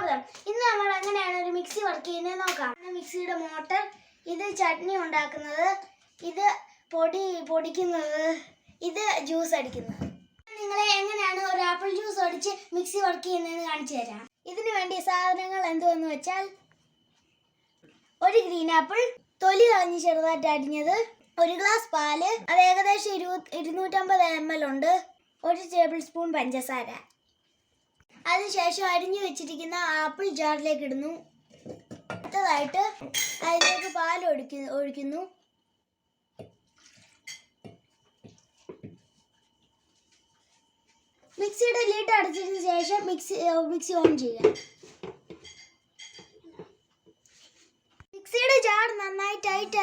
സ്വാഗതം ഇന്ന് നമ്മൾ എങ്ങനെയാണ് ഒരു മിക്സി വർക്ക് ചെയ്യുന്നത് നോക്കാം. മിക്സിയുടെ മോട്ടർ ഇത് ചട്നി ഉണ്ടാക്കുന്നത് ഇത് പൊടി പൊടിക്കുന്നത് ഇത് ജ്യൂസ് അടിക്കുന്നത്. നിങ്ങളെ എങ്ങനെയാണ് ഒരു ആപ്പിൾ ജ്യൂസ് അടിച്ച് മിക്സി വർക്ക് ചെയ്യുന്നതെന്ന് കാണിച്ചു തരാം. ഇതിന് വേണ്ടി സാധനങ്ങൾ എന്തുവെന്ന് വെച്ചാൽ ഒരു ഗ്രീൻ ആപ്പിൾ തൊലി കളഞ്ഞ് ചെറുതായിട്ട് അരിഞ്ഞത് ഒരു ഗ്ലാസ് പാൽ അത് ഏകദേശം ഇരുപത് ഇരുന്നൂറ്റമ്പത് എം എൽ ഉണ്ട്. ഒരു ടേബിൾ സ്പൂൺ പഞ്ചസാര. അതിനുശേഷം അരിഞ്ഞു വെച്ചിരിക്കുന്ന ആപ്പിൾ ജാറിലേക്ക് ഇടുന്നു. അടുത്തതായിട്ട് അതിലേക്ക് പാൽ ഒഴിക്കുന്നു ഒഴിക്കുന്നു. മിക്സിയുടെ ലീഡ് അടച്ചതിന് ശേഷം മിക്സി മിക്സി ഓൺ ചെയ്യുക. മിക്സിയുടെ ജാർ നന്നായി ടൈറ്റ്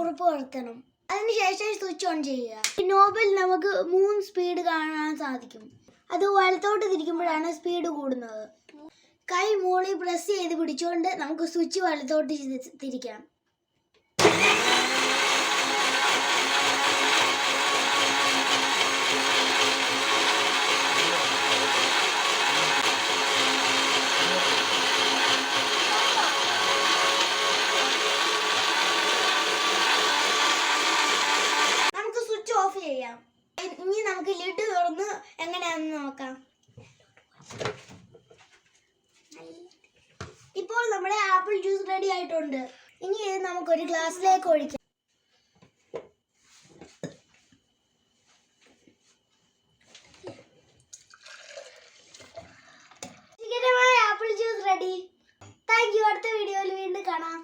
ഉറപ്പ് വരുത്തണം. അതിനുശേഷം സ്വിച്ച് ഓൺ ചെയ്യുക നോബിൽ നമുക്ക് മൂന്ന് സ്പീഡ് കാണാൻ സാധിക്കും. അത് വലത്തോട്ട് തിരിക്കുമ്പോഴാണ് സ്പീഡ് കൂടുന്നത്. കൈ മോളി പ്രസ് ചെയ്ത് പിടിച്ചുകൊണ്ട് നമുക്ക് സ്വിച്ച് വലത്തോട്ട് തിരിക്കാം. ഇനി നമുക്ക് ലിഡ് തുറന്ന് എങ്ങനെയാണെന്ന് നോക്കാം. ഇപ്പോൾ നമ്മുടെ ആപ്പിൾ ജ്യൂസ് റെഡി ആയിട്ടുണ്ട്. ഇനി ഇത് നമുക്ക് ഒരു ഗ്ലാസ്സിലേക്ക് ഒഴിക്കാം. രുചികരമായ ജ്യൂസ് റെഡി താങ്ക് യു അടുത്ത വീഡിയോയിൽ വീണ്ടും കാണാം.